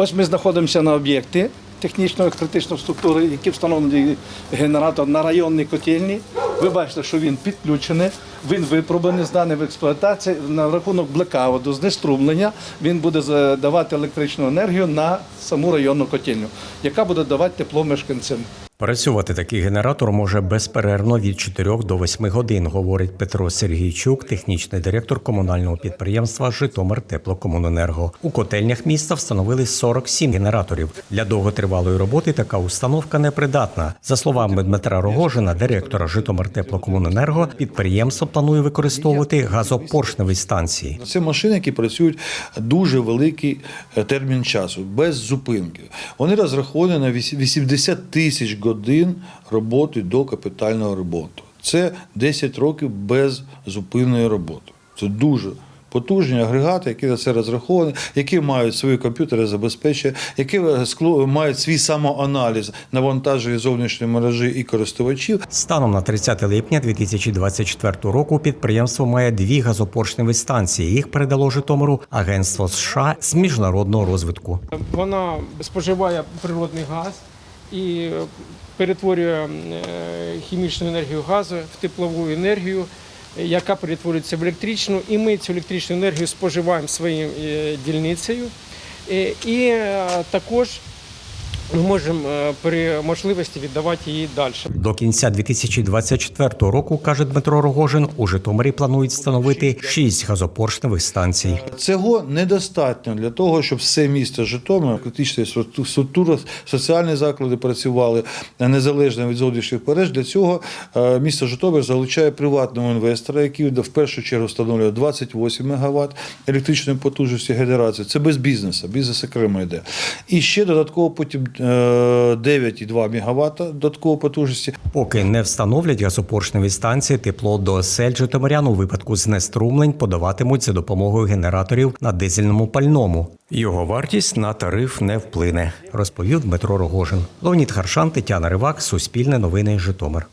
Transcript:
Ось ми знаходимося на об'єкті технічної критичної структури, які встановлені генератор на районній котельні. Ви бачите, що він підключений, він випробуваний, зданий в експлуатації на рахунок блекаводу, знеструмлення. Він буде давати електричну енергію на саму районну котельню, яка буде давати тепло мешканцям. Працювати такий генератор може безперервно від 4 до 8 годин, говорить Петро Сергійчук, технічний директор комунального підприємства Житомир Теплокомуненерго. У котельнях міста встановили 47 генераторів. Для довготривалої роботи така установка непридатна. За словами Дмитра Рогожина, директора Житомир Теплокомуненерго, підприємство планує використовувати газопоршневі станції. Це машини, які працюють дуже великий е, термін часу, без зупинки. Вони розраховані на вісі- 80 тисяч годин роботи до капітального ремонту. Це 10 років без зупинної роботи. Це дуже потужні агрегати, які на це розраховані, які мають свої комп'ютери забезпечення, які е, скло- мають свій самоаналіз навантаження зовнішньої мережі і користувачів. Станом на 30 липня 2024 року підприємство має дві газопоршневі станції. Їх передало Житомиру Агентство США з міжнародного розвитку. Вона споживає природний газ і перетворює е, хімічну енергію газу в теплову енергію, е, яка перетворюється в електричну. І ми цю електричну енергію споживаємо своєю е, дільницею. І також ми можемо е, при можливості віддавати її далі. До кінця 2024 року, каже Дмитро Рогожин, у Житомирі планують встановити шість газопоршневих станцій. Цього недостатньо для того, щоб все місто Житомир, критична структура, соціальні заклади працювали незалежно від зовнішніх мереж. Для цього е, місто Житомир залучає приватного інвестора, який в першу чергу встановлює 28 МВт електричної потужності генерації. Це без бізнесу, бізнес окремо йде. І ще додатково потім 9,2 МВт додаткової потужності. Поки не встановлять газопоршневі станції, тепло до осель Житомирян у випадку знеструмлень подаватимуть за допомогою генераторів на дизельному пальному. Його вартість на тариф не вплине, розповів Дмитро Рогожин. Леонід Харшан, Тетяна Ривак, Суспільне новини Житомир.